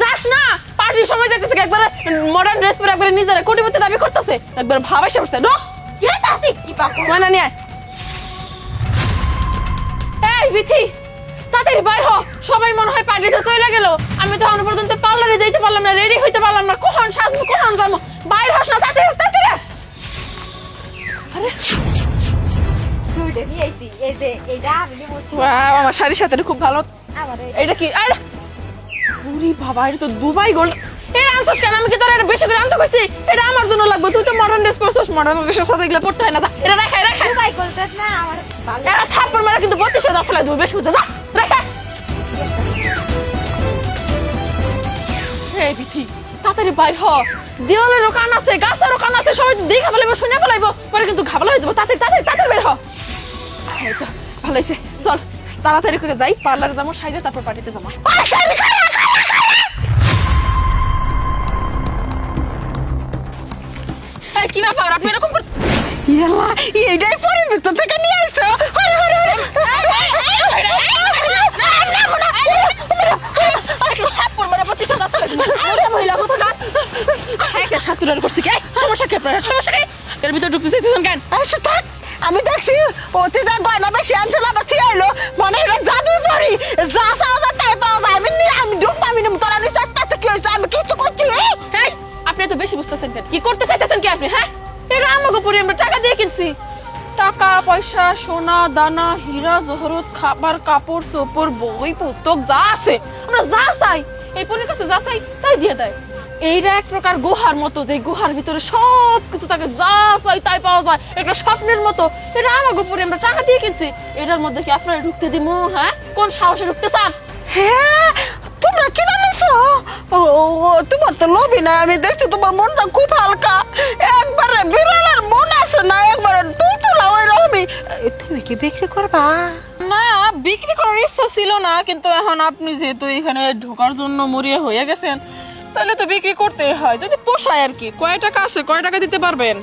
যাস না পার্টির সময় যাইতেছে একবার মডার্ন ড্রেস পরে একবার নিজের কোটিপতি দাবি করতেছে? একবার ভাবাই সাবস্তে ঢোক কি কি পাকো ময়না নিয়ে এই বিথি তাড়াতাড়ি বাইর হ। সবাই মনে হয় পার্টিতে চলে গেল। আমি তো এখনও পর্যন্ত পার্লারে যাইতে পারলাম না রেডি হইতে পারলাম না। কখন সাজবো কখন যাব? বাইর হস না তাড়াতাড়ি আরে। আমার শাড়ির সাথে খুব ভালো। এটা কি? আরে। পুরি বাবা এটা তো দুবাই গোল্ড এটা আনছস কেন? আমি কি তোর এটা বেশি করে আনতে কইছি? এটা আমার জন্য লাগবে তুই তো মডার্ন ড্রেস পরছস মডার্ন ড্রেসের সাথে এগুলো পড়তে হয় না। এটা রেখে রেখে। দুবাই করতে না আমার এটা থাপ্পড় মারা কিন্তু বত্রিশ হাজার ফেলে দেবো বেশ বুঝে। যা রেখে। এই বিথি তাড়াতাড়ি বাইর হ। দেওয়ালেরও কান আছে গাছেরও কান আছে সবাই দেখে ফেলাইবো শুনে ফেলাইবো পরে কিন্তু ঘাবলা হয়ে যাব। তাড়াতাড়ি তাড়াতাড়ি তাড়াতাড়ি বের হ। ভালো হয়েছে চল তাড়াতাড়ি করে যাই পার্লারে যাব সাইজে তারপর পার্টিতে যাব। ব্যাপার আপনি এরকম করতে ইয়ালা এইটাই পরে ভিতর থেকে নিয়ে আসছো হরে হরে হরে। আরে আমি দেখছি ওতে যা গয়না বেশি আনছিল আবার ঠিক আইলো। মনে হলো জাদু পরি। যা চাওয়া যায় তাই পাওয়া যায়। আমি নি- আমি ঢুকবো আমি তোরা নিশ্চয় কি হয়েছে? আমি কিছু করছি আপনি তো বেশি বুঝতেছেন? কি করতে চাইতেছেন কি আপনি হ্যাঁ? আমরা টাকা দিয়ে কিনছি। টাকা, পয়সা, সোনা, দানা খাবার, কাপড়, চোপড়, বই আমরা যা চাই দিয়ে দেয়। প্রকার গুহার মতো, যে গুহার ভিতরে সব কিছু যা চাই, তাই পাওয়া যায়। একটা স্বপ্নের মতো। এটা আমাকে পরি আমরা টাকা দিয়ে কিনছি। এটার মধ্যে কি আপনারা ঢুকতে দিমু হ্যাঁ? কোন সাহসে ঢুকতে চান? হ্যাঁ তোমরা নিছো? ও তোমার তো লোভি না আমি দেখছি তোমার মনটা খুব হালকা। না কিন্তু এখন আপনি যেহেতু এখানে ঢোকার জন্য মরিয়া হয়ে গেছেন তাহলে তো বিক্রি করতে হয়। যদি পোষায় আর কি কয় টাকা আছে কয় টাকা দিতে পারবেন?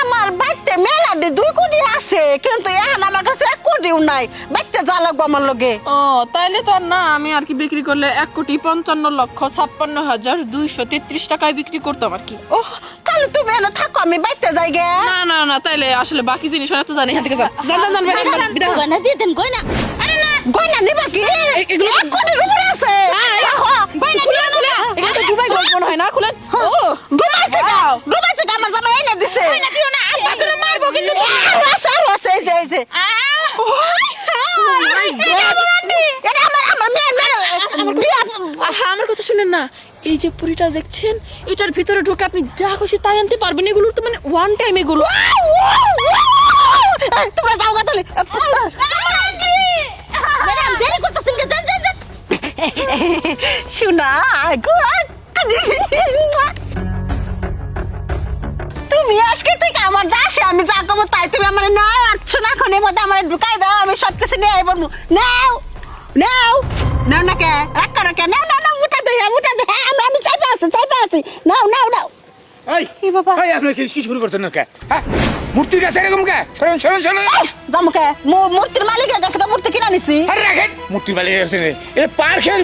আমার বাড়িতে মেলাডি দুই কোটি আছে কিন্তু এখন আমার কাছে এক কোটিও নাই। বাড়িতে যা লাগবো আমার লগে। ও তাইলে তো আর না আমি আর কি বিক্রি করলে এক কোটি পঞ্চান্ন লক্ষ ছাপ্পান্ন হাজার দুইশো তেত্রিশ টাকায় বিক্রি করতাম আর কি। ও তাহলে তুমি এনে থাকো আমি বাড়িতে যাই গে। না না না তাইলে আসলে বাকি জিনিস হয়তো জানি এখান থেকে যান যান যান, দেন গয়না। না গয়না নিবা কি এগুলো- এক কোটির উপরে আছে গয়না দিয়ে না এখানে তো দুবাই গোল্ড মনে হয় না খুলেন ও দুবাই থেকে দুবাই থেকে আমার জামাই এনে দিছে গয়না দিও না আব্বা তোরে মারবো কিন্তু আরও আছে আরও আছে এই যে এই যে আমার কথা শুনেন না এই যে পুরিটা দেখছেন এটার ভিতরে ঢুকে আপনি যা খুশি তাই আনতে পারবেন এগুলো তো মানে ওয়ান টাইম এগুলো তোমরা যাও গা তাহলে ম্যাডাম দেরি করতেছেন কে যান যান যান শোনা তুমি আজকে থেকে আমার দাসে আমি যা করব তাই তুমি আমার নাও আছো না এখন এর মধ্যে আমার ঢুকাই দাও আমি সব কিছু নিয়ে আইব। নাও নাও। নাও না কে? রাখ করো কে? নাও নাও নাও উঠা দে উঠা দে। হ্যাঁ, আমি আমি চাইতে আছি চাইতে আছি নাও নাও নাও। এই কি বাবা? এই আপনি কি কি শুরু করছেন কে হ্যাঁ? মূর্তির কাছে এরকম কে? মূর্তির মালিকের কাছে কে মূর্তি কিনা নিছি আরে রাখেন মূর্তি পার্কের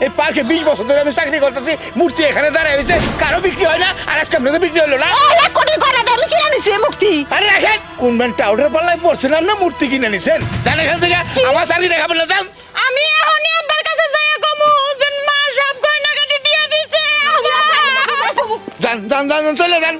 এই পার্কে বিশ বছর ধরে আমি চাকরি করতেছি মূর্তি এখানে দাঁড়ায় কারও বিক্রি হয় না আর আজকে আপনাদের বিক্রি হলো না। এই এক কোটি গয়না আমি কিনা নিছি মূর্তি। আরে রাখেন কোন ম্যান টাউডার পাল্লায় পড়ছিলাম না মূর্তি কিনে নিছেন জান এখান থেকে আমার চাকরি দেখাবেন না আমি এখনই যান যান যান চলে যান